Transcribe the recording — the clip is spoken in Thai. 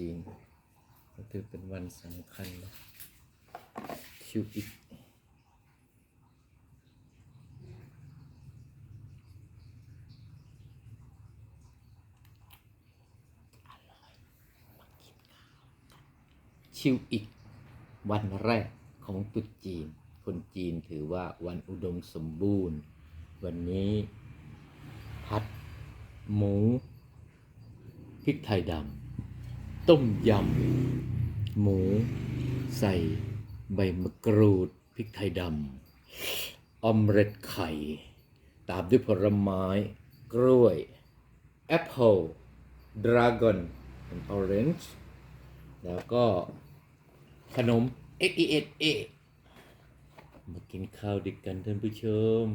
จีน ก็ถือเป็นวันสำคัญนะชิวอีกชิวอีกวันแรกของตรุษจีน คนจีนถือว่าวันอุดมสมบูรณ์ วันนี้ผัด หมู พริกไทยดำ ต้มยำ หมู ใส่ใบมะกรูดพริกไทยดำออมเล็ตไข่ ตามด้วยผลไม้ กล้วย แอปเปิลดราก้อนออเรนจ์แล้วก็ขนม x e s a มากินข้าวด้วยกันท่านผู้ชม